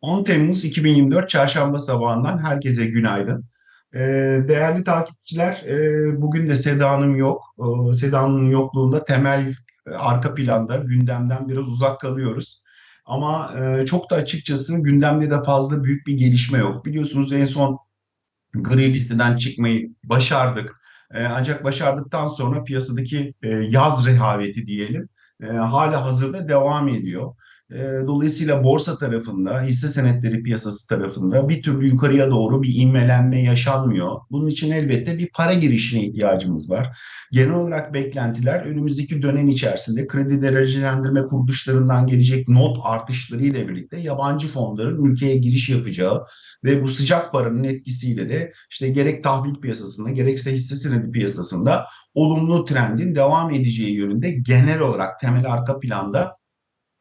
10 Temmuz 2024 Çarşamba sabahından herkese günaydın. Ee, değerli takipçiler, e, bugün de Seda Hanım yok. Ee, Seda Hanım'ın yokluğunda temel e, arka planda gündemden biraz uzak kalıyoruz. Ama e, çok da açıkçası gündemde de fazla büyük bir gelişme yok. Biliyorsunuz en son gri listeden çıkmayı başardık. Ancak başardıktan sonra piyasadaki yaz rehaveti diyelim hala hazırda devam ediyor. E, dolayısıyla borsa tarafında, hisse senetleri piyasası tarafında bir türlü yukarıya doğru bir inmelenme yaşanmıyor. Bunun için elbette bir para girişine ihtiyacımız var. Genel olarak beklentiler önümüzdeki dönem içerisinde kredi derecelendirme kuruluşlarından gelecek not artışları ile birlikte yabancı fonların ülkeye giriş yapacağı ve bu sıcak paranın etkisiyle de işte gerek tahvil piyasasında gerekse hisse senedi piyasasında olumlu trendin devam edeceği yönünde genel olarak temel arka planda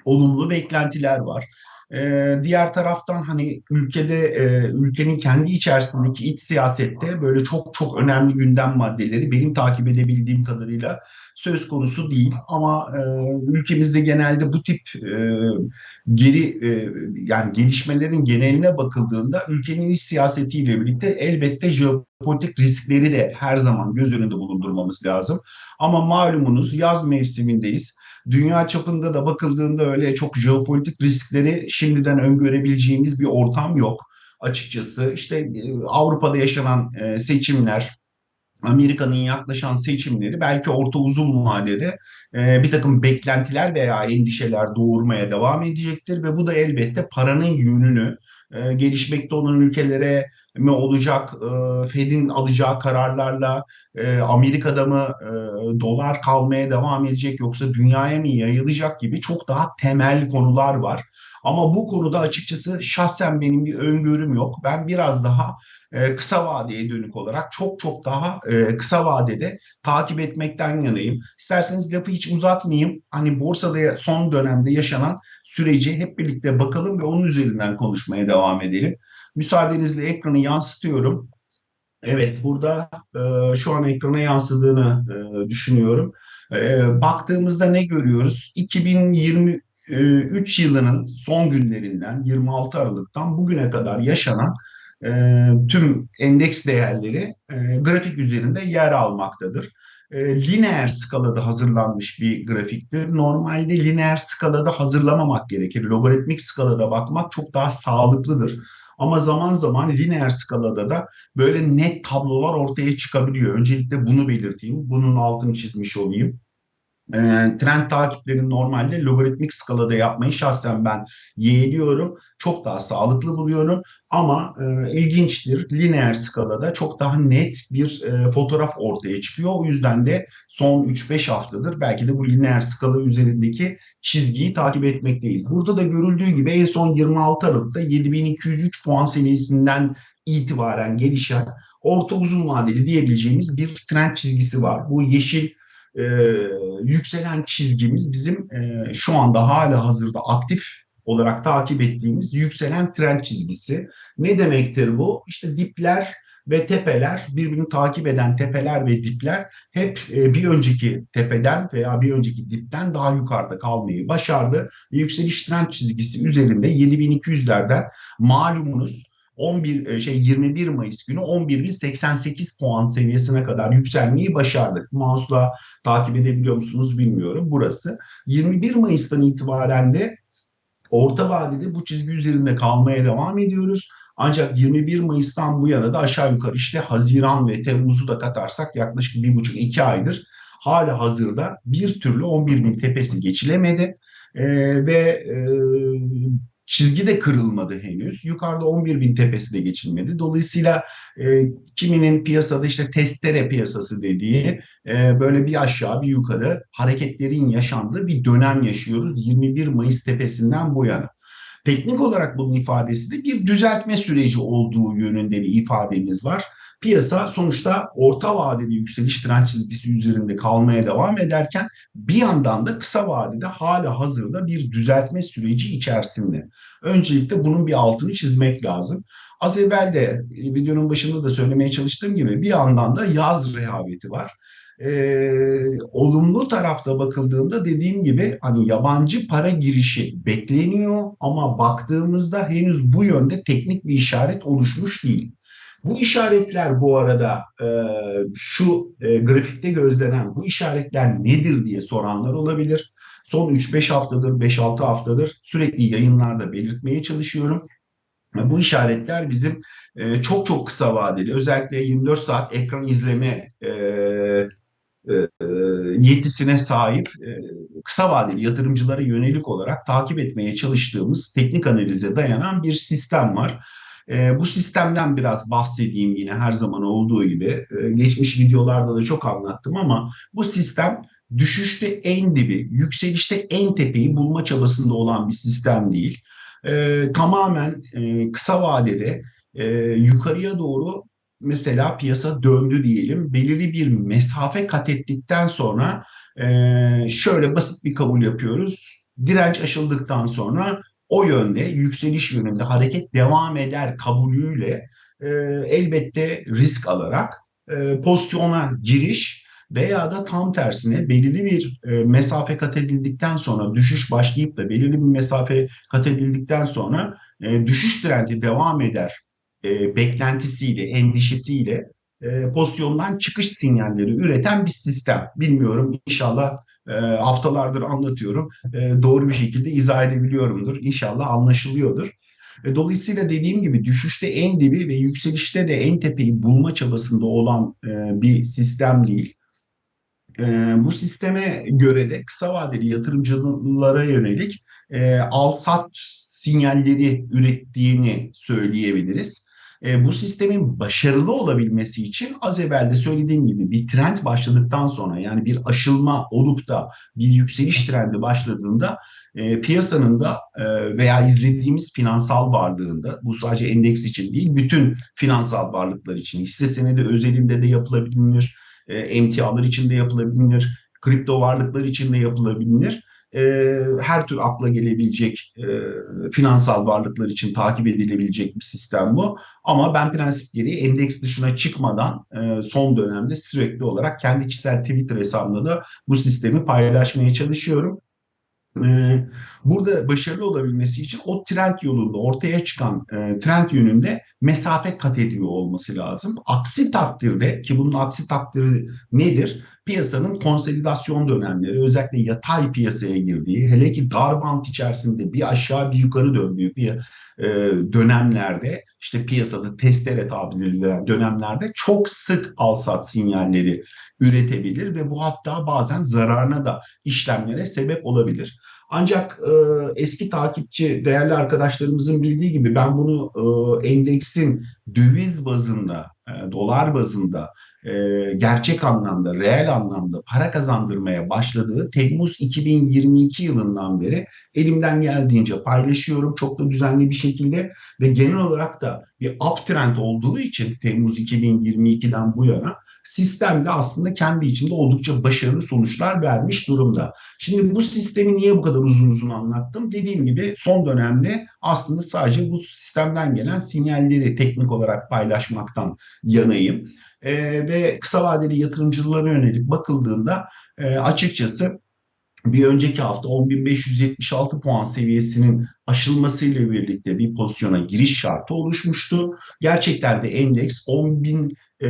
olumlu beklentiler var. Ee, diğer taraftan hani ülkede e, ülkenin kendi içerisindeki iç siyasette böyle çok çok önemli gündem maddeleri benim takip edebildiğim kadarıyla söz konusu değil. Ama e, ülkemizde genelde bu tip e, geri e, yani gelişmelerin geneline bakıldığında ülkenin iç siyasetiyle birlikte elbette jeopolitik riskleri de her zaman göz önünde bulundurmamız lazım. Ama malumunuz yaz mevsimindeyiz dünya çapında da bakıldığında öyle çok jeopolitik riskleri şimdiden öngörebileceğimiz bir ortam yok açıkçası. İşte e, Avrupa'da yaşanan e, seçimler, Amerika'nın yaklaşan seçimleri belki orta uzun vadede e, bir takım beklentiler veya endişeler doğurmaya devam edecektir ve bu da elbette paranın yönünü e, gelişmekte olan ülkelere mi olacak, e, Fed'in alacağı kararlarla e, Amerika'da mı e, dolar kalmaya devam edecek yoksa dünyaya mı yayılacak gibi çok daha temel konular var. Ama bu konuda açıkçası şahsen benim bir öngörüm yok. Ben biraz daha e, kısa vadeye dönük olarak çok çok daha e, kısa vadede takip etmekten yanayım. İsterseniz lafı hiç uzatmayayım. Hani borsada son dönemde yaşanan süreci hep birlikte bakalım ve onun üzerinden konuşmaya devam edelim. Müsaadenizle ekranı yansıtıyorum. Evet, burada e, şu an ekrana yansıdığını e, düşünüyorum. Baktığımızda ne görüyoruz? 2023 yılının son günlerinden 26 Aralık'tan bugüne kadar yaşanan e, tüm endeks değerleri e, grafik üzerinde yer almaktadır. E, lineer skalada hazırlanmış bir grafiktir. Normalde lineer skalada hazırlamamak gerekir. Logaritmik skalada bakmak çok daha sağlıklıdır. Ama zaman zaman lineer skalada da böyle net tablolar ortaya çıkabiliyor. Öncelikle bunu belirteyim. Bunun altını çizmiş olayım e, trend takiplerini normalde logaritmik skalada yapmayı şahsen ben yeğliyorum. Çok daha sağlıklı buluyorum ama e, ilginçtir. Lineer skalada çok daha net bir e, fotoğraf ortaya çıkıyor. O yüzden de son 3-5 haftadır belki de bu lineer skala üzerindeki çizgiyi takip etmekteyiz. Burada da görüldüğü gibi en son 26 Aralık'ta 7203 puan seviyesinden itibaren gelişen orta uzun vadeli diyebileceğimiz bir trend çizgisi var. Bu yeşil e, yükselen çizgimiz bizim e, şu anda hala hazırda aktif olarak takip ettiğimiz yükselen trend çizgisi. Ne demektir bu? İşte dipler ve tepeler birbirini takip eden tepeler ve dipler hep e, bir önceki tepeden veya bir önceki dipten daha yukarıda kalmayı başardı. Yükseliş trend çizgisi üzerinde 7200'lerden malumunuz 11 e, şey 21 Mayıs günü 11.088 puan seviyesine kadar yükselmeyi başardık. Mouse'la takip edebiliyor musunuz bilmiyorum. Burası 21 Mayıs'tan itibaren de orta vadede bu çizgi üzerinde kalmaya devam ediyoruz. Ancak 21 Mayıs'tan bu yana da aşağı yukarı işte Haziran ve Temmuz'u da katarsak yaklaşık bir buçuk iki aydır hala hazırda bir türlü 11 bin tepesi geçilemedi. Ee, ve e, çizgi de kırılmadı henüz. Yukarıda 11 bin tepesi de geçilmedi. Dolayısıyla e, kiminin piyasada işte testere piyasası dediği e, böyle bir aşağı bir yukarı hareketlerin yaşandığı bir dönem yaşıyoruz 21 Mayıs tepesinden bu yana. Teknik olarak bunun ifadesi de bir düzeltme süreci olduğu yönünde bir ifademiz var piyasa sonuçta orta vadeli yükseliş trend çizgisi üzerinde kalmaya devam ederken bir yandan da kısa vadede hala hazırda bir düzeltme süreci içerisinde. Öncelikle bunun bir altını çizmek lazım. Az evvel de e, videonun başında da söylemeye çalıştığım gibi bir yandan da yaz rehaveti var. Ee, olumlu tarafta bakıldığında dediğim gibi hani yabancı para girişi bekleniyor ama baktığımızda henüz bu yönde teknik bir işaret oluşmuş değil. Bu işaretler bu arada e, şu e, grafikte gözlenen bu işaretler nedir diye soranlar olabilir. Son 3-5 haftadır, 5-6 haftadır sürekli yayınlarda belirtmeye çalışıyorum. Bu işaretler bizim e, çok çok kısa vadeli, özellikle 24 saat ekran izleme e, yetisine sahip kısa vadeli yatırımcılara yönelik olarak takip etmeye çalıştığımız teknik analize dayanan bir sistem var. Bu sistemden biraz bahsedeyim yine her zaman olduğu gibi. geçmiş videolarda da çok anlattım ama bu sistem düşüşte en dibi, yükselişte en tepeyi bulma çabasında olan bir sistem değil. tamamen kısa vadede yukarıya doğru mesela piyasa döndü diyelim. Belirli bir mesafe kat ettikten sonra e, şöyle basit bir kabul yapıyoruz. Direnç aşıldıktan sonra o yönde yükseliş yönünde hareket devam eder kabulüyle e, elbette risk alarak e, pozisyona giriş veya da tam tersine belirli bir e, mesafe kat edildikten sonra düşüş başlayıp da belirli bir mesafe kat edildikten sonra e, düşüş trendi devam eder e, beklentisiyle, endişesiyle e, pozisyondan çıkış sinyalleri üreten bir sistem. Bilmiyorum inşallah e, haftalardır anlatıyorum. E, doğru bir şekilde izah edebiliyorumdur. İnşallah anlaşılıyordur. Dolayısıyla dediğim gibi düşüşte en dibi ve yükselişte de en tepeyi bulma çabasında olan e, bir sistem değil. E, bu sisteme göre de kısa vadeli yatırımcılara yönelik e, al-sat sinyalleri ürettiğini söyleyebiliriz. E, bu sistemin başarılı olabilmesi için az evvel de söylediğim gibi bir trend başladıktan sonra yani bir aşılma olup da bir yükseliş trendi başladığında e, piyasanın da e, veya izlediğimiz finansal varlığında bu sadece endeks için değil bütün finansal varlıklar için hisse senedi özelinde de yapılabilir, e, emtialar için de yapılabilir, kripto varlıklar için de yapılabilir e, her tür akla gelebilecek e, finansal varlıklar için takip edilebilecek bir sistem bu. Ama ben prensip gereği endeks dışına çıkmadan e, son dönemde sürekli olarak kendi kişisel Twitter hesabımda da bu sistemi paylaşmaya çalışıyorum. Ee, burada başarılı olabilmesi için o trend yolunda ortaya çıkan e, trend yönünde mesafe kat ediyor olması lazım. Aksi takdirde ki bunun aksi takdiri nedir? Piyasanın konsolidasyon dönemleri özellikle yatay piyasaya girdiği hele ki dar bant içerisinde bir aşağı bir yukarı döndüğü bir e, dönemlerde işte piyasada testere tabiriyle dönemlerde çok sık al sat sinyalleri üretebilir ve bu hatta bazen zararına da işlemlere sebep olabilir. Ancak e, eski takipçi değerli arkadaşlarımızın bildiği gibi ben bunu e, endeksin döviz bazında, e, dolar bazında e, gerçek anlamda, reel anlamda para kazandırmaya başladığı Temmuz 2022 yılından beri elimden geldiğince paylaşıyorum. Çok da düzenli bir şekilde ve genel olarak da bir uptrend olduğu için Temmuz 2022'den bu yana sistem de aslında kendi içinde oldukça başarılı sonuçlar vermiş durumda. Şimdi bu sistemi niye bu kadar uzun uzun anlattım? Dediğim gibi son dönemde aslında sadece bu sistemden gelen sinyalleri teknik olarak paylaşmaktan yanayım. E, ve kısa vadeli yatırımcılara yönelik bakıldığında e, açıkçası bir önceki hafta 10.576 puan seviyesinin aşılmasıyla birlikte bir pozisyona giriş şartı oluşmuştu. Gerçekten de endeks 10.000 e,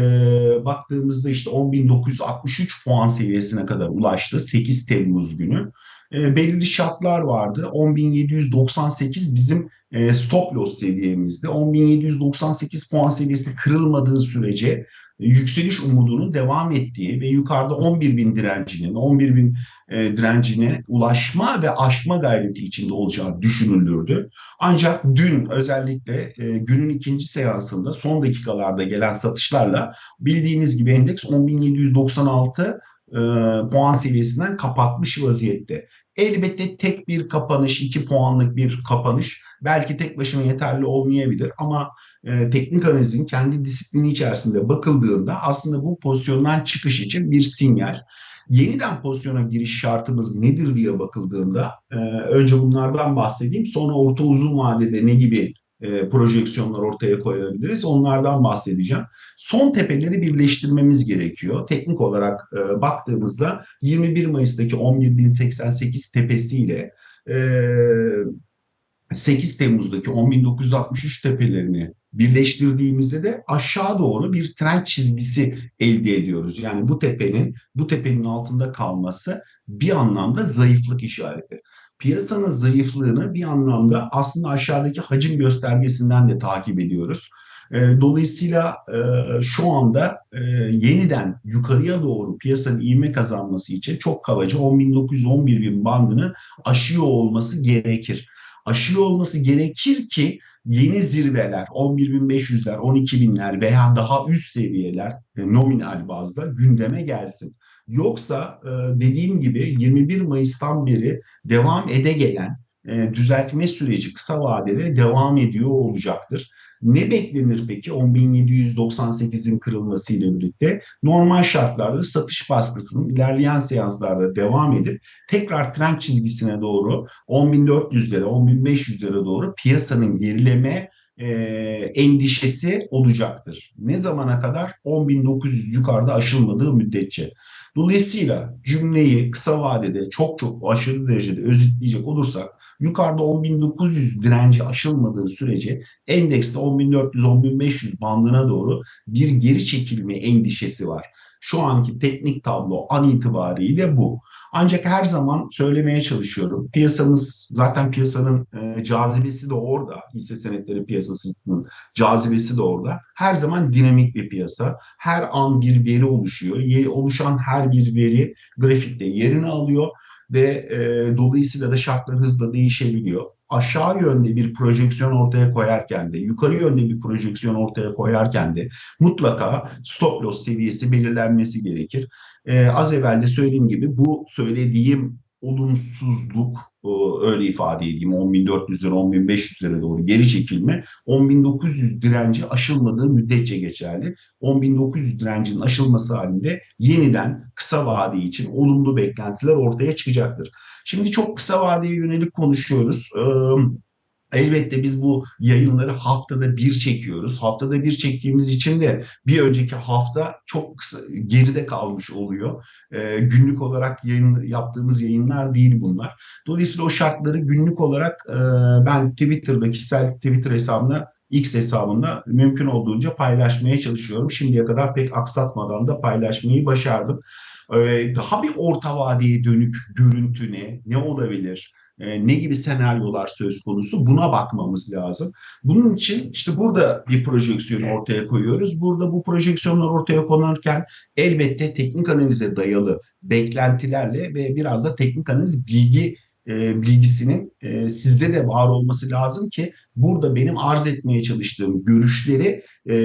baktığımızda işte 10.963 puan seviyesine kadar ulaştı 8 Temmuz günü. E, belirli şartlar vardı. 10.798 bizim e, stop loss seviyemizdi. 10.798 puan seviyesi kırılmadığı sürece yükseliş umudunun devam ettiği ve yukarıda 11 bin direncinin, 11 bin e, direncine ulaşma ve aşma gayreti içinde olacağı düşünülürdü. Ancak dün özellikle e, günün ikinci seansında son dakikalarda gelen satışlarla bildiğiniz gibi endeks 10.796 e, puan seviyesinden kapatmış vaziyette. Elbette tek bir kapanış, iki puanlık bir kapanış belki tek başına yeterli olmayabilir ama e, teknik analizin kendi disiplini içerisinde bakıldığında aslında bu pozisyondan çıkış için bir sinyal. Yeniden pozisyona giriş şartımız nedir diye bakıldığında e, önce bunlardan bahsedeyim. Sonra orta uzun vadede ne gibi e, projeksiyonlar ortaya koyabiliriz. Onlardan bahsedeceğim. Son tepeleri birleştirmemiz gerekiyor. Teknik olarak e, baktığımızda 21 Mayıs'taki 11.088 tepesiyle e, 8 Temmuz'daki 10.963 tepelerini birleştirdiğimizde de aşağı doğru bir trend çizgisi elde ediyoruz. Yani bu tepenin bu tepenin altında kalması bir anlamda zayıflık işareti. Piyasanın zayıflığını bir anlamda aslında aşağıdaki hacim göstergesinden de takip ediyoruz. Dolayısıyla şu anda yeniden yukarıya doğru piyasanın ivme kazanması için çok kabaca 10.911 bin bandını aşıyor olması gerekir aşıyor olması gerekir ki yeni zirveler 11.500'ler, 12.000'ler veya daha üst seviyeler e, nominal bazda gündeme gelsin. Yoksa e, dediğim gibi 21 Mayıs'tan beri devam ede gelen e, düzeltme süreci kısa vadede devam ediyor olacaktır. Ne beklenir peki 10.798'in kırılması ile birlikte? Normal şartlarda satış baskısının ilerleyen seanslarda devam edip tekrar trend çizgisine doğru 10.400'lere, 10.500'lere doğru piyasanın gerileme e, endişesi olacaktır. Ne zamana kadar? 10.900 yukarıda aşılmadığı müddetçe. Dolayısıyla cümleyi kısa vadede çok çok aşırı derecede özetleyecek olursak yukarıda 10.900 direnci aşılmadığı sürece endekste 10.400-10.500 bandına doğru bir geri çekilme endişesi var. Şu anki teknik tablo an itibariyle bu. Ancak her zaman söylemeye çalışıyorum. Piyasamız zaten piyasanın e, cazibesi de orada. Hisse senetleri piyasasının cazibesi de orada. Her zaman dinamik bir piyasa. Her an bir veri oluşuyor. Yeri, oluşan her bir veri grafikte yerini alıyor ve e, dolayısıyla da şartlar hızla değişebiliyor. Aşağı yönde bir projeksiyon ortaya koyarken de, yukarı yönde bir projeksiyon ortaya koyarken de mutlaka stop loss seviyesi belirlenmesi gerekir. E, az evvel de söylediğim gibi bu söylediğim olumsuzluk öyle ifade edeyim 10.400'lere 10.500'lere doğru geri çekilme 10.900 direnci aşılmadığı müddetçe geçerli. 10.900 direncinin aşılması halinde yeniden kısa vade için olumlu beklentiler ortaya çıkacaktır. Şimdi çok kısa vadeye yönelik konuşuyoruz. Elbette biz bu yayınları haftada bir çekiyoruz. Haftada bir çektiğimiz için de bir önceki hafta çok kısa geride kalmış oluyor. E, günlük olarak yayın yaptığımız yayınlar değil bunlar. Dolayısıyla o şartları günlük olarak e, ben Twitter'da kişisel Twitter hesabımda X hesabında mümkün olduğunca paylaşmaya çalışıyorum. Şimdiye kadar pek aksatmadan da paylaşmayı başardım. Ee, daha bir orta vadeye dönük görüntü ne? Ne olabilir? E, ne gibi senaryolar söz konusu buna bakmamız lazım. Bunun için işte burada bir projeksiyon ortaya koyuyoruz. Burada bu projeksiyonlar ortaya konarken elbette teknik analize dayalı beklentilerle ve biraz da teknik analiz bilgi e, bilgisinin e, sizde de var olması lazım ki burada benim arz etmeye çalıştığım görüşleri e,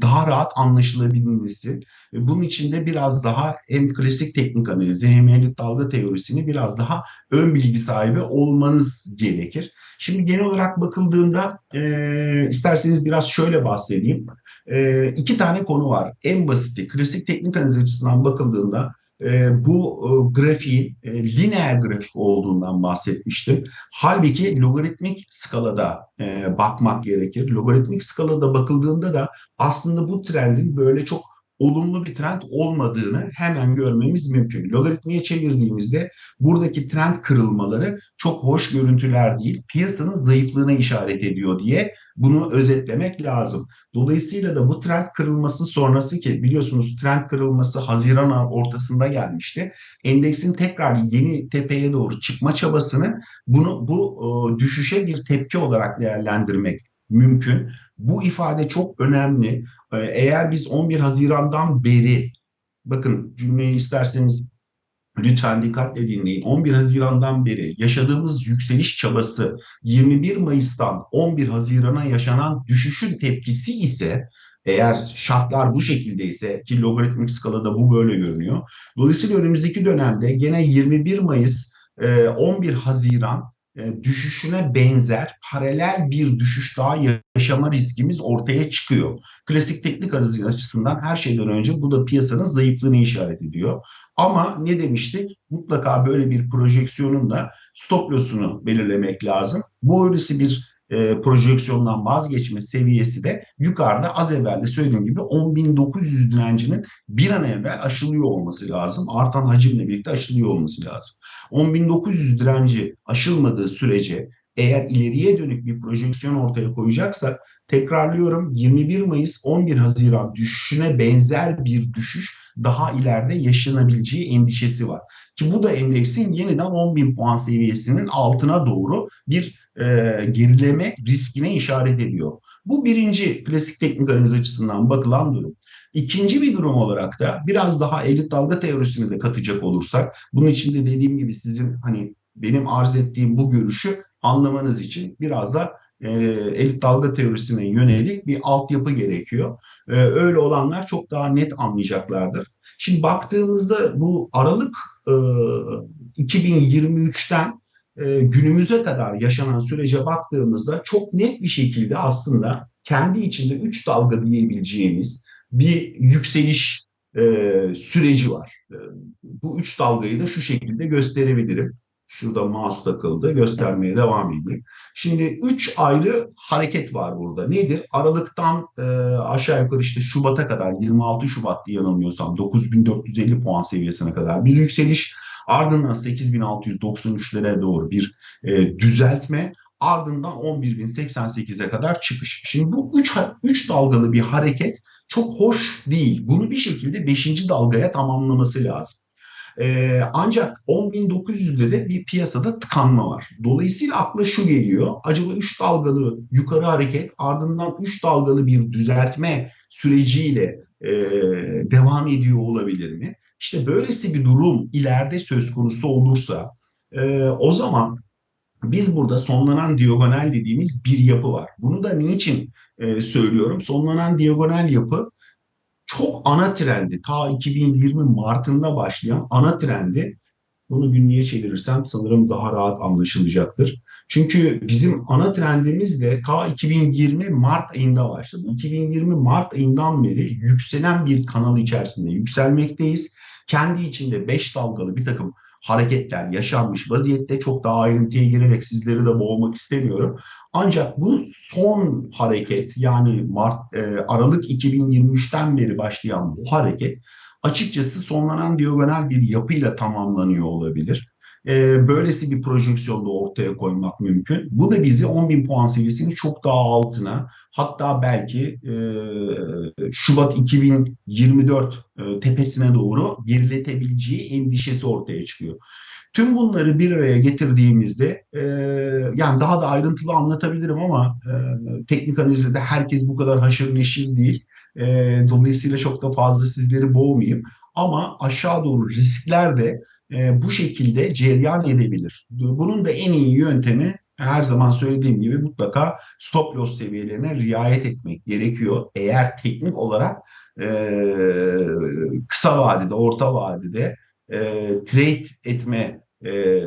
daha rahat anlaşılabilmesi. Bunun için de biraz daha hem klasik teknik analizi hem elit dalga teorisini biraz daha ön bilgi sahibi olmanız gerekir. Şimdi genel olarak bakıldığında e, isterseniz biraz şöyle bahsedeyim. E, iki tane konu var. En basiti klasik teknik analiz açısından bakıldığında e, bu e, grafiğin e, lineer grafik olduğundan bahsetmiştim. Halbuki logaritmik skalada e, bakmak gerekir. Logaritmik skalada bakıldığında da aslında bu trendin böyle çok olumlu bir trend olmadığını hemen görmemiz mümkün. Logaritmiye çevirdiğimizde buradaki trend kırılmaları çok hoş görüntüler değil, piyasanın zayıflığına işaret ediyor diye bunu özetlemek lazım. Dolayısıyla da bu trend kırılması sonrası ki biliyorsunuz trend kırılması Haziran ortasında gelmişti. Endeksin tekrar yeni tepeye doğru çıkma çabasını bunu bu düşüşe bir tepki olarak değerlendirmek mümkün. Bu ifade çok önemli. Ee, eğer biz 11 Haziran'dan beri bakın cümleyi isterseniz lütfen dikkatle dinleyin. 11 Haziran'dan beri yaşadığımız yükseliş çabası 21 Mayıs'tan 11 Haziran'a yaşanan düşüşün tepkisi ise eğer şartlar bu şekilde ise ki logaritmik skalada bu böyle görünüyor. Dolayısıyla önümüzdeki dönemde gene 21 Mayıs 11 Haziran e, düşüşüne benzer paralel bir düşüş daha yaşama riskimiz ortaya çıkıyor. Klasik teknik analiz açısından her şeyden önce bu da piyasanın zayıflığını işaret ediyor. Ama ne demiştik? Mutlaka böyle bir projeksiyonun da stop loss'unu belirlemek lazım. Bu öylesi bir e, projeksiyondan vazgeçme seviyesi de yukarıda az evvel de söylediğim gibi 10.900 direncinin bir an evvel aşılıyor olması lazım. Artan hacimle birlikte aşılıyor olması lazım. 10.900 direnci aşılmadığı sürece eğer ileriye dönük bir projeksiyon ortaya koyacaksak tekrarlıyorum 21 Mayıs 11 Haziran düşüşüne benzer bir düşüş daha ileride yaşanabileceği endişesi var. Ki bu da endeksin yeniden 10 bin puan seviyesinin altına doğru bir e, gerileme riskine işaret ediyor. Bu birinci klasik teknik analiz açısından bakılan durum. İkinci bir durum olarak da biraz daha elit dalga teorisini de katacak olursak, bunun için de dediğim gibi sizin hani benim arz ettiğim bu görüşü anlamanız için biraz da e, elit dalga teorisine yönelik bir altyapı gerekiyor. E, öyle olanlar çok daha net anlayacaklardır. Şimdi baktığımızda bu Aralık e, 2023'ten e, günümüze kadar yaşanan sürece baktığımızda çok net bir şekilde aslında kendi içinde üç dalga diyebileceğimiz bir yükseliş e, süreci var. E, bu üç dalgayı da şu şekilde gösterebilirim. Şurada mouse takıldı. Göstermeye devam edeyim. Şimdi üç ayrı hareket var burada. Nedir? Aralıktan e, aşağı yukarı işte Şubat'a kadar 26 Şubat diye yanılmıyorsam 9450 puan seviyesine kadar bir yükseliş. Ardından 8693'lere doğru bir e, düzeltme. Ardından 11.088'e kadar çıkış. Şimdi bu üç, üç dalgalı bir hareket çok hoş değil. Bunu bir şekilde beşinci dalgaya tamamlaması lazım. E, ancak 10.900'de de bir piyasada tıkanma var. Dolayısıyla akla şu geliyor. Acaba 3 dalgalı yukarı hareket ardından 3 dalgalı bir düzeltme süreciyle e, devam ediyor olabilir mi? İşte böylesi bir durum ileride söz konusu olursa e, o zaman biz burada sonlanan diagonal dediğimiz bir yapı var. Bunu da niçin e, söylüyorum? Sonlanan diagonal yapı çok ana trendi ta 2020 Mart'ında başlayan ana trendi bunu günlüğe çevirirsem sanırım daha rahat anlaşılacaktır. Çünkü bizim ana trendimiz de ta 2020 Mart ayında başladı. 2020 Mart ayından beri yükselen bir kanal içerisinde yükselmekteyiz. Kendi içinde 5 dalgalı bir takım hareketler yaşanmış vaziyette. Çok daha ayrıntıya girerek sizleri de boğmak istemiyorum. Ancak bu son hareket yani Mart, e, Aralık 2023'ten beri başlayan bu hareket açıkçası sonlanan diagonal bir yapıyla tamamlanıyor olabilir. E, böylesi bir projeksiyonda ortaya koymak mümkün. Bu da bizi 10 bin puan seviyesinin çok daha altına hatta belki e, Şubat 2024 e, tepesine doğru geriletebileceği endişesi ortaya çıkıyor. Tüm bunları bir araya getirdiğimizde e, yani daha da ayrıntılı anlatabilirim ama e, teknik analizde de herkes bu kadar haşır neşir değil. E, dolayısıyla çok da fazla sizleri boğmayayım. Ama aşağı doğru riskler de e, bu şekilde cereyan edebilir. Bunun da en iyi yöntemi her zaman söylediğim gibi mutlaka stop loss seviyelerine riayet etmek gerekiyor. Eğer teknik olarak e, kısa vadede, orta vadede e, trade etme e,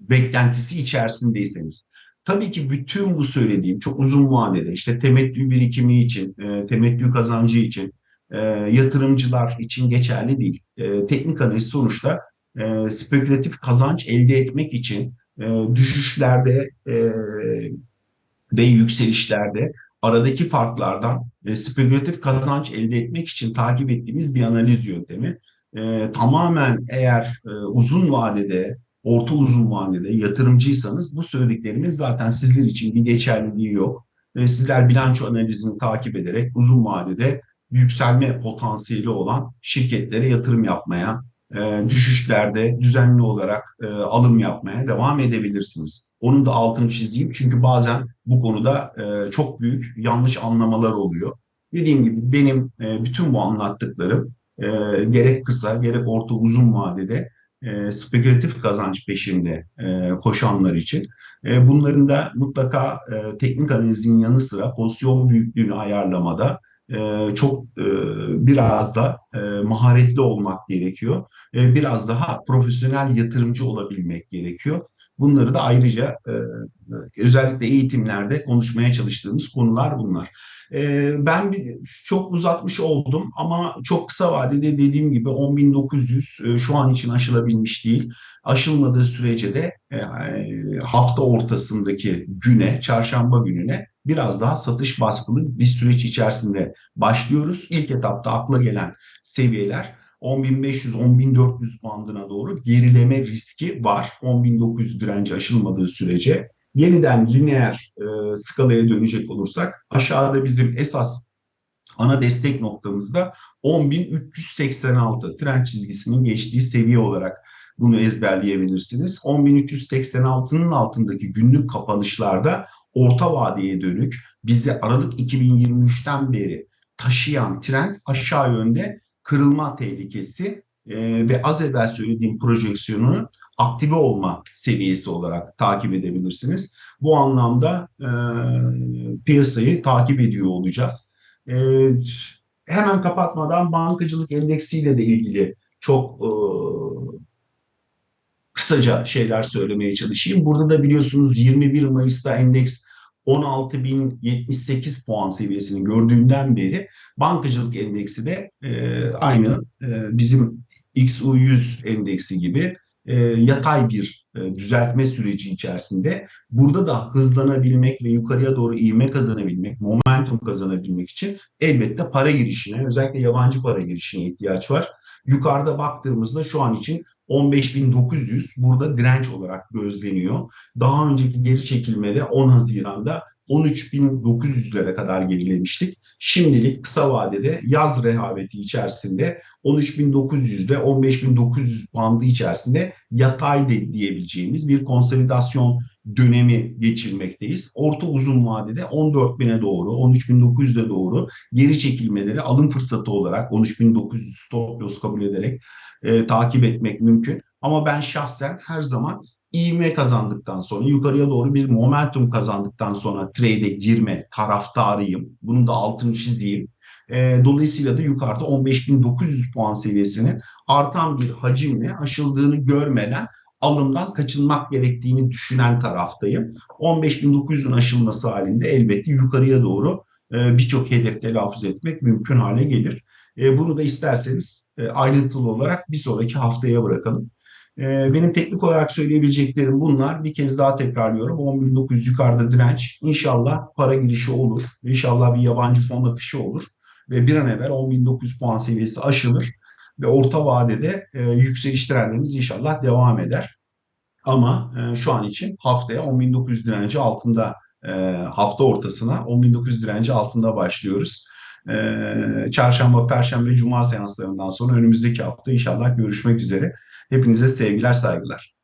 beklentisi içerisindeyseniz. Tabii ki bütün bu söylediğim çok uzun vadede işte temettü birikimi için, e, temettü kazancı için, e, yatırımcılar için geçerli değil. E, teknik analiz sonuçta e, spekülatif kazanç elde etmek için e, düşüşlerde e, ve yükselişlerde aradaki farklardan e, spekülatif kazanç elde etmek için takip ettiğimiz bir analiz yöntemi. E, tamamen eğer e, uzun vadede, orta uzun vadede yatırımcıysanız bu söylediklerimiz zaten sizler için bir geçerliliği yok. E, sizler bilanço analizini takip ederek uzun vadede yükselme potansiyeli olan şirketlere yatırım yapmaya, e, düşüşlerde düzenli olarak e, alım yapmaya devam edebilirsiniz. Onun da altını çizeyim çünkü bazen bu konuda e, çok büyük yanlış anlamalar oluyor. Dediğim gibi benim e, bütün bu anlattıklarım e, gerek kısa gerek orta uzun vadede e, spekülatif kazanç peşinde e, koşanlar için. E, bunların da mutlaka e, teknik analizin yanı sıra pozisyon büyüklüğünü ayarlamada e, çok e, biraz da e, maharetli olmak gerekiyor. Biraz daha profesyonel yatırımcı olabilmek gerekiyor. Bunları da ayrıca e, özellikle eğitimlerde konuşmaya çalıştığımız konular bunlar. E, ben çok uzatmış oldum ama çok kısa vadede dediğim gibi 10.900 e, şu an için aşılabilmiş değil. Aşılmadığı sürece de hafta ortasındaki güne, çarşamba gününe biraz daha satış baskılı bir süreç içerisinde başlıyoruz. İlk etapta akla gelen seviyeler 10.500-10.400 bandına doğru gerileme riski var. 10.900 direnci aşılmadığı sürece yeniden lineer e, skalaya dönecek olursak aşağıda bizim esas ana destek noktamızda 10.386 trend çizgisinin geçtiği seviye olarak bunu ezberleyebilirsiniz. 10.386'nın altındaki günlük kapanışlarda orta vadeye dönük bizi Aralık 2023'ten beri taşıyan trend aşağı yönde kırılma tehlikesi e, ve az evvel söylediğim projeksiyonun aktive olma seviyesi olarak takip edebilirsiniz. Bu anlamda e, piyasayı takip ediyor olacağız. E, hemen kapatmadan bankacılık endeksiyle de ilgili çok e, kısaca şeyler söylemeye çalışayım. Burada da biliyorsunuz 21 Mayıs'ta endeks 16.078 puan seviyesini gördüğünden beri bankacılık endeksi de e, aynı e, bizim XU100 endeksi gibi e, yatay bir e, düzeltme süreci içerisinde burada da hızlanabilmek ve yukarıya doğru ivme kazanabilmek, momentum kazanabilmek için elbette para girişine, özellikle yabancı para girişine ihtiyaç var. Yukarıda baktığımızda şu an için 15.900 burada direnç olarak gözleniyor. Daha önceki geri çekilmede 10 Haziran'da 13.900'lere kadar gerilemiştik. Şimdilik kısa vadede yaz rehaveti içerisinde 13.900 ile 15.900 bandı içerisinde yatay de diyebileceğimiz bir konsolidasyon dönemi geçirmekteyiz. Orta uzun vadede 14.000'e doğru, 13.900'e doğru geri çekilmeleri alım fırsatı olarak 13.900 stop loss kabul ederek e, takip etmek mümkün. Ama ben şahsen her zaman ivme kazandıktan sonra yukarıya doğru bir momentum kazandıktan sonra trade'e girme taraftarıyım. Bunun da altını çizeyim. E, dolayısıyla da yukarıda 15.900 puan seviyesinin artan bir hacimle aşıldığını görmeden alımdan kaçınmak gerektiğini düşünen taraftayım. 15.900'ün aşılması halinde elbette yukarıya doğru e, birçok hedef telaffuz etmek mümkün hale gelir. E, bunu da isterseniz e, ayrıntılı olarak bir sonraki haftaya bırakalım. E, benim teknik olarak söyleyebileceklerim bunlar. Bir kez daha tekrarlıyorum. 10.900 yukarıda direnç. İnşallah para girişi olur. İnşallah bir yabancı fon akışı olur. Ve bir an evvel 10.900 puan seviyesi aşılır. Ve orta vadede e, yükseliş trendimiz inşallah devam eder. Ama e, şu an için haftaya 10.900 direnci altında e, hafta ortasına 10.900 direnci altında başlıyoruz. E, çarşamba, perşembe, cuma seanslarından sonra önümüzdeki hafta inşallah görüşmek üzere. Hepinize sevgiler, saygılar.